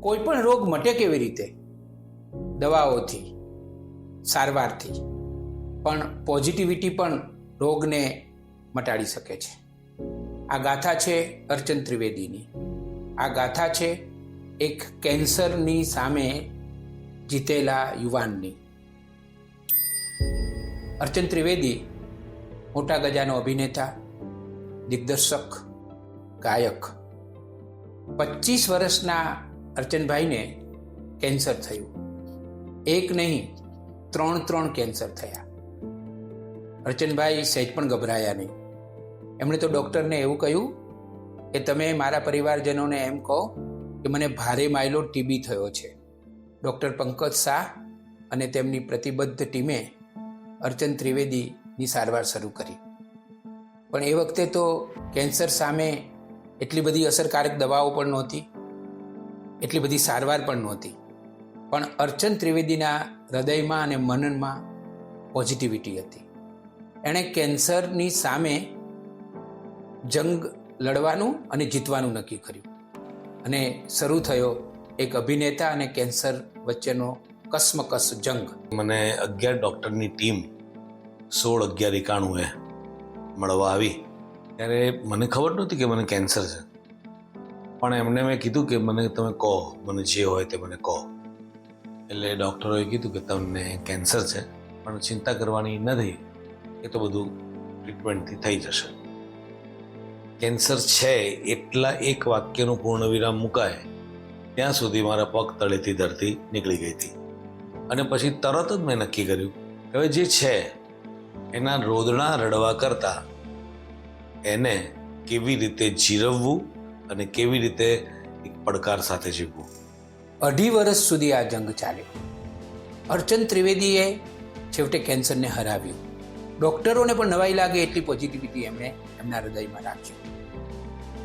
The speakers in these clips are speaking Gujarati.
કોઈ પણ રોગ મટે કેવી રીતે? દવાઓથી, સારવારથી. પણ પોઝિટિવિટી પણ રોગને મટાડી શકે છે. આ ગાથા છે અર્ચન ત્રિવેદીની. આ ગાથા છે એક કેન્સરની સામે જીતેલા યુવાનની. અર્ચન ત્રિવેદી મોટા ગજાનો અભિનેતા, દિગ્દર્શક, ગાયક. પચીસ વર્ષના અર્ચનભાઈને કેન્સર થયું. એક નહીં, ત્રણ ત્રણ કેન્સર થયા. અર્ચનભાઈ સહેજ પણ ગભરાયા નહીં. એમણે તો ડૉક્ટરને એવું કહ્યું કે, તમે મારા પરિવારજનોને એમ કહો કે, મને ભારે માયલો ટીબી થયો છે. ડૉક્ટર પંકજ શાહ અને તેમની પ્રતિબદ્ધ ટીમે અર્ચન ત્રિવેદીની સારવાર શરૂ કરી. પણ એ વખતે તો કેન્સર સામે એટલી બધી અસરકારક દવાઓ પણ નહોતી. એટલી બધી સારવાર પણ નહોતી. પણ અર્ચન ત્રિવેદીના હૃદયમાં અને મનનમાં પોઝિટિવિટી હતી. એણે કેન્સરની સામે જંગ લડવાનું અને જીતવાનું નક્કી કર્યું. અને શરૂ થયો એક અભિનેતા અને કેન્સર વચ્ચેનો કસમકસ જંગ. મને અગિયાર ડૉક્ટરની ટીમ સોળ અગિયાર એકાણું મળવા આવી. ત્યારે મને ખબર નહોતી કે મને કેન્સર છે. પણ એમને મેં કીધું કે મને તમે કહો, મને જે હોય તે મને કહો. એટલે ડૉક્ટરોએ કીધું કે તમને કેન્સર છે, પણ ચિંતા કરવાની નથી, એ તો બધું ટ્રીટમેન્ટથી થઈ જશે. કેન્સર છે, એટલા એક વાક્યનું પૂર્ણ વિરામ મુકાય, ત્યાં સુધી મારા પગ તળેથી ધરતી નીકળી ગઈ હતી. અને પછી તરત જ મેં નક્કી કર્યું કે હવે જે છે, એના રોદણા રડવા કરતાં એને કેવી રીતે જીરવવું અને કેવી રીતે એક પડકાર સાથે જીવવું? અઢી વર્ષ સુધી આ જંગ ચાલ્યો. અર્ચન ત્રિવેદીએ છેવટે કેન્સરને હરાવ્યું. ડૉક્ટરોને પણ નવાઈ લાગે એટલી પોઝિટિવિટી એમણે એમના હૃદયમાં રાખી.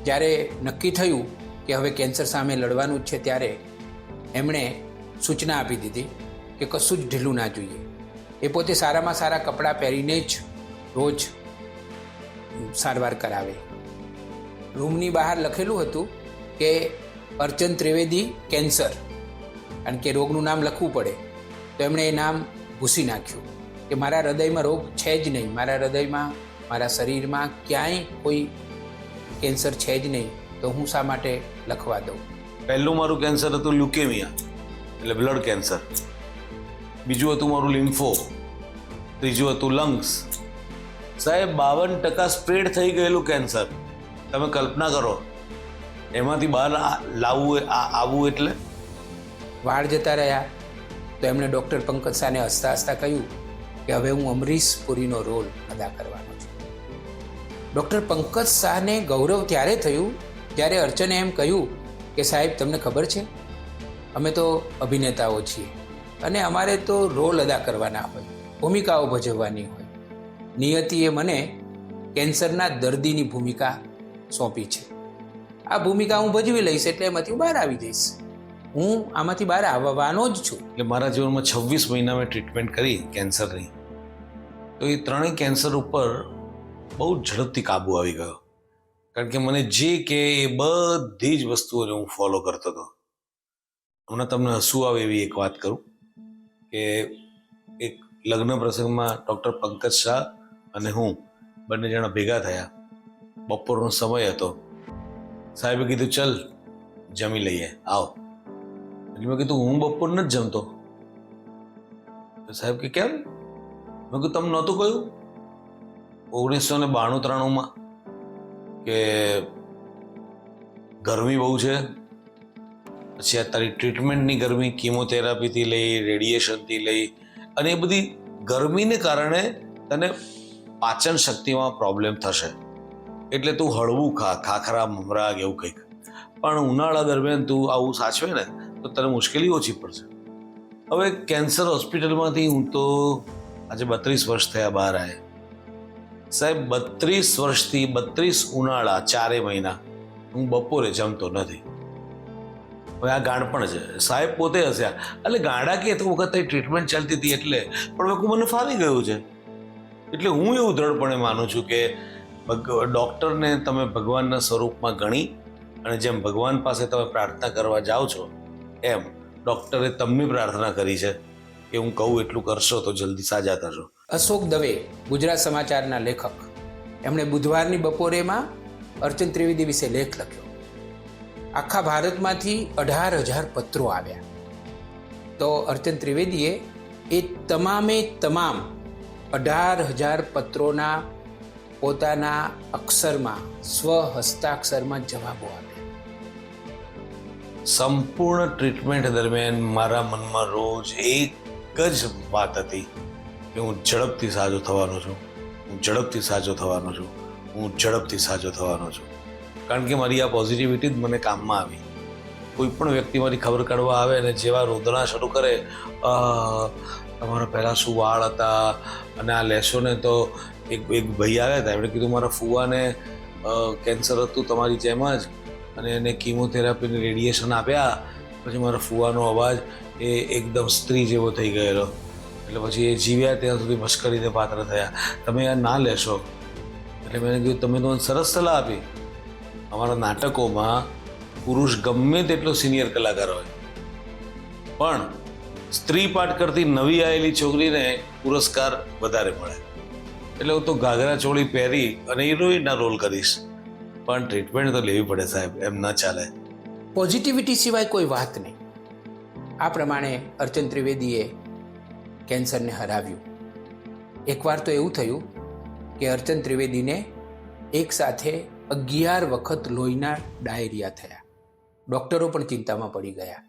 જ્યારે નક્કી થયું કે હવે કેન્સર સામે લડવાનું જ છે ત્યારે એમણે સૂચના આપી દીધી કે કશું જ ઢીલું ના જોઈએ. એ પોતે સારામાં સારા કપડાં પહેરીને જ રોજ સારવાર કરાવે. રૂમની બહાર લખેલું હતું કે અર્ચન ત્રિવેદી કેન્સર, કારણ કે રોગનું નામ લખવું પડે. તો એમણે એ નામ ભૂસી નાખ્યું કે મારા હૃદયમાં રોગ છે જ નહીં. મારા હૃદયમાં, મારા શરીરમાં ક્યાંય કોઈ કેન્સર છે જ નહીં. તો હું શા માટે લખવા દઉં? પહેલું મારું કેન્સર હતું લ્યુકેમિયા, એટલે બ્લડ કેન્સર. બીજું હતું મારું લિમ્ફો. ત્રીજું હતું લંગ્સ. સાહેબ, બાવન ટકા સ્પ્રેડ થઈ ગયેલું કેન્સર. તમે કલ્પના કરો, એમાંથી બહાર લાવવું આવવું એટલે? વાળ જતા રહ્યા, તો એમણે ડૉક્ટર પંકજ શાહને હસતા હસતા કહ્યું કે હવે હું અમરીશ પુરીનો રોલ અદા કરવાનો છું. ડૉક્ટર પંકજ શાહને ગૌરવ ત્યારે થયું જ્યારે અર્ચને એમ કહ્યું કે સાહેબ, તમને ખબર છે? અમે તો અભિનેતાઓ છીએ અને અમારે તો રોલ અદા કરવાના હોય, ભૂમિકાઓ ભજવવાની હોય. નિયતિએ મને કેન્સરના દર્દીની ભૂમિકા સોંપી છે. આ ભૂમિકા હું ભજવી લઈશ એટલે એમાંથી બહાર આવી જઈશ. હું આમાંથી બહાર આવવાનો જ છું. એટલે મારા જીવનમાં છવ્વીસ મહિના મેં ટ્રીટમેન્ટ કરી કેન્સરની તો એ ત્રણેય કેન્સર ઉપર બહુ ઝડપથી કાબુ આવી ગયો. કારણ કે મને જે કે એ બધી જ વસ્તુઓને હું ફોલો કરતો હતો. હમણાં તમને હસવું આવે એવી એક વાત કરું કે એક લગ્ન પ્રસંગમાં ડૉક્ટર પંકજ શાહ અને હું બંને જણા ભેગા થયા. બપોરનો સમય હતો. સાહેબે કીધું, ચલ, જમી લઈએ. આવો. એટલે મેં કીધું, હું બપોર નથી જમતો. સાહેબ કે, કેમ? મેં કીધું, તમને નહોતું કહ્યું? ઓગણીસો ને બાણું ત્રાણુંમાં કે ગરમી બહુ છે, પછી આ તારી ટ્રીટમેન્ટની ગરમી, કીમોથેરાપીથી લઈ, રેડિયેશનથી લઈ અને એ બધી ગરમીને કારણે તને પાચન શક્તિમાં પ્રોબ્લેમ થશે. એટલે તું હળવું ખા, ખાખરા મમરા એવું કંઈક. પણ ઉનાળા દરમિયાન તું આવું સાચવે ને, તો તને મુશ્કેલી ઓછી પડશે. હવે કેન્સર હોસ્પિટલમાંથી હું તો આજે બત્રીસ વર્ષ થયા બહાર આવે સાહેબ, બત્રીસ વર્ષથી બત્રીસ ઉનાળા ચારે મહિના હું બપોરે જમતો નથી. હવે આ ગાંડપણ છે. સાહેબ પોતે હસ્યા. એટલે ગાંડા કે તો વખત ટ્રીટમેન્ટ ચાલતી હતી એટલે, પણ મને ફાવી ગયું છે. એટલે હું એવું દ્રઢપણે માનું છું કે ભગ- ડૉક્ટરને તમે ભગવાનના સ્વરૂપમાં ગણી અને જેમ ભગવાન પાસે તમે પ્રાર્થના કરવા જાઓ છો, એમ ડૉક્ટરે તમને પ્રાર્થના કરી છે કે હું કહું એટલું કરશો તો જલ્દી સાજા થશો. અશોક દવે, ગુજરાત સમાચારના લેખક. એમણે બુધવારની બપોરેમાં અર્ચન ત્રિવેદી વિશે લેખ લખ્યો. આખા ભારતમાંથી અઢાર હજાર પત્રો આવ્યા. તો અર્ચન ત્રિવેદીએ એ તમામે તમામ અઢાર હજાર પત્રોના પોતાના અક્ષરમાં સ્વ હસ્તાક્ષરમાં જવાબો આપે. સંપૂર્ણ ટ્રીટમેન્ટ દરમિયાન મારા મનમાં રોજ એક જ વાત હતી કે હું ઝડપથી સાજો થવાનો છું હું ઝડપથી સાજો થવાનો છું હું ઝડપથી સાજો થવાનો છું. કારણ કે મારી આ પોઝિટિવિટી જ મને કામમાં આવી. કોઈ પણ વ્યક્તિ મારી ખબર કાઢવા આવે અને જેવા રોદણા શરૂ કરે "આહ, તમારા પહેલાં શું વાળ હતા અને આ લેશો ને તો એક એક ભાઈ આવ્યા હતા. એમણે કીધું, મારા ફુવાને કેન્સર હતું તમારી જેમ જ. અને એને કીમોથેરાપીને રેડિયેશન આપ્યા. પછી મારા ફુવાનો અવાજ એ એકદમ સ્ત્રી જેવો થઈ ગયેલો. એટલે પછી એ જીવ્યા ત્યાં સુધી મશ્કરીને પાત્ર થયા. તમે આ ના લેશો. એટલે મેં કીધું, તમે તો સરસ સલાહ આપી. અમારા નાટકોમાં પુરુષ ગમે તેટલો સિનિયર કલાકાર હોય. પણ સ્ત્રી પાઠ કરતી નવી આવેલી છોકરીને પુરસ્કાર વધારે મળે. એટલે હું તો ઘાઘરા ચોળી પહેરી અને હિરોઈનના રોલ કરીશ. પણ ટ્રીટમેન્ટ તો લેવી પડે સાહેબ, એમ ન ચાલે. પોઝિટિવિટી સિવાય કોઈ વાત નહીં. આ પ્રમાણે અર્ચન ત્રિવેદીએ કેન્સરને હરાવ્યું. એકવાર તો એવું થયું કે અર્ચન ત્રિવેદીને એકસાથે અગિયાર વખત લોહીના ડાયરિયા થયા. ડૉક્ટરો પણ ચિંતામાં પડી ગયા.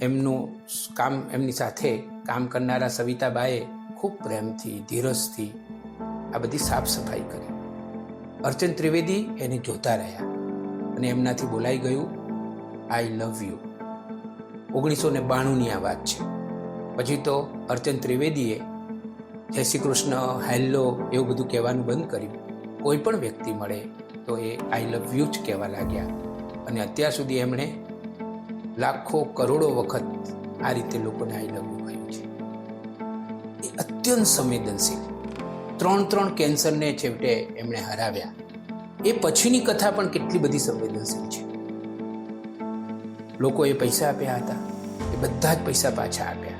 એમનું કામ એમની સાથે કામ કરનારા સવિતાબાએ ખૂબ પ્રેમથી, ધીરજથી આ બધી સાફ સફાઈ કરી. અર્ચન ત્રિવેદી એને જોતા રહ્યા અને એમનાથી બોલાઈ ગયું આઈ લવ યુ ઓગણીસો ને બાણુંની આ વાત છે. પછી તો અર્ચન ત્રિવેદીએ, જય શ્રી કૃષ્ણ હેલ્લો એવું બધું કહેવાનું બંધ કર્યું. કોઈ પણ વ્યક્તિ મળે તો એ આઈ લવ યુ જ કહેવા લાગ્યા. અને અત્યાર સુધી એમણે લાખો કરોડો વખત આ રીતે લોકોને આઈ લવ કહ્યું છે. એ અત્યંત સંવેદનશીલ. ત્રણ ત્રણ કેન્સરને છેવટે એમણે હરાવ્યા. એ પછીની કથા પણ કેટલી બધી સંવેદનશીલ છે. લોકોએ પૈસા આપ્યા હતા. એ બધા જ પૈસા પાછા આપ્યા.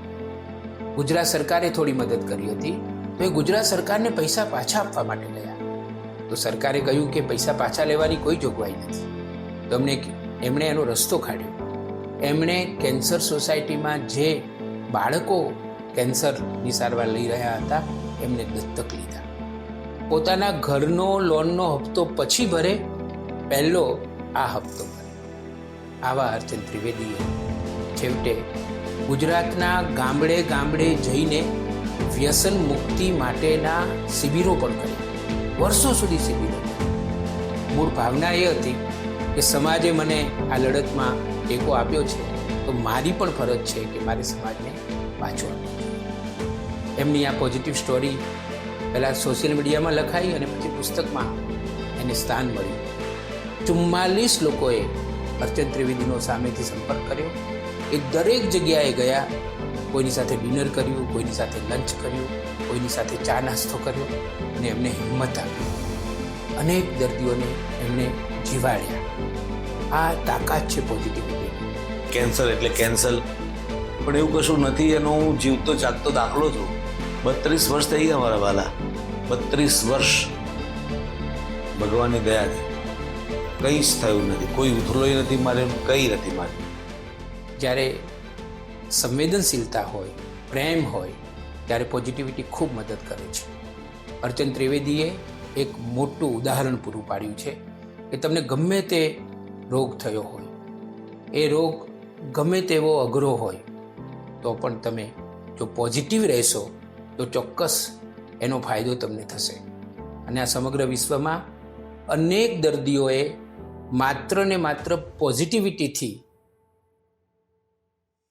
ગુજરાત સરકારે થોડી મદદ કરી હતી. તો એ ગુજરાત સરકારને પૈસા પાછા આપવા માટે ગયા તો સરકારે કહ્યું કે પૈસા પાછા લેવાની કોઈ જોગવાઈ નથી. તો એમણે એમણે એનો રસ્તો કાઢ્યો. એમણે કેન્સર સોસાયટીમાં જે બાળકો કેન્સરની સારવાર લઈ રહ્યા હતા, એમને દત્તક લીધા. પોતાના ઘરનો લોનનો હપ્તો પછી ભરે, પહેલો આ હપ્તો ભરે. આવા અર્ચન ત્રિવેદીએ છેવટે ગુજરાતના ગામડે ગામડે જઈને વ્યસન મુક્તિ માટેના શિબિરો પણ કરી વર્ષો સુધી શિબિરો મૂળ ભાવના એ હતી કે સમાજે મને આ લડતમાં ટેકો આપ્યો છે, તો મારી પણ ફરજ છે કે મારે સમાજને પાછો એમની આ પોઝિટિવ સ્ટોરી પહેલાં સોશિયલ મીડિયામાં લખાઈ અને પછી પુસ્તકમાં એને સ્થાન મળ્યું. ચુમ્માલીસ લોકોએ અર્ચન ત્રિવેદીનો સામેથી સંપર્ક કર્યો. એ દરેક જગ્યાએ ગયા, કોઈની સાથે ડિનર કર્યું, કોઈની સાથે લંચ કર્યું, કોઈની સાથે ચા નાસ્તો કર્યો, અને એમને હિંમત આપી. અનેક દર્દીઓને એમણે જીવાડ્યા. આ તાકાત છે પોઝિટિવિટી કેન્સર એટલે કેન્સલ પણ એવું કશું નથી એનો હું જીવતો જાગતો દાખલો છું. બત્રીસ વર્ષ થઈ ગયા મારા વાલા. બત્રીસ વર્ષ. ભગવાનની દયાથી કંઈ જ થયું નથી. કોઈ ઉથલોય નથી મારે કંઈ નથી મારે. જ્યારે સંવેદનશીલતા હોય પ્રેમ હોય ત્યારે પોઝિટિવિટી ખૂબ મદદ કરે છે. અર્ચન ત્રિવેદીએ એક મોટું ઉદાહરણ પૂરું પાડ્યું છે કે તમને ગમે તે રોગ થયો હોય. એ રોગ ગમે તેવો અઘરો હોય, તો પણ તમે જો પોઝિટિવ રહેશો, તો ચોક્કસ એનો ફાયદો તમને થશે. અને આ સમગ્ર વિશ્વમાં અનેક દર્દીઓએ માત્ર ને માત્ર પોઝિટિવિટીથી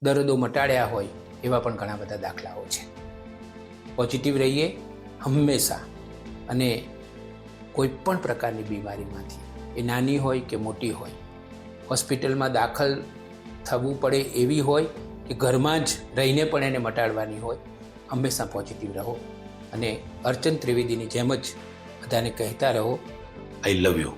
દર્દો મટાડ્યા હોય, એવા પણ ઘણા બધા દાખલાઓ છે. પોઝિટિવ રહીએ હંમેશા અને કોઈ પણ પ્રકારની બીમારીમાંથી, એ નાની હોય કે મોટી હોય હોસ્પિટલમાં દાખલ થવું પડે એવી હોય કે ઘરમાં જ રહીને પણ એને મટાડવાની હોય, હંમેશા પોઝિટિવ રહો અને અર્ચન ત્રિવેદીની જેમ જ બધાને કહેતા રહો આઈ લવ યુ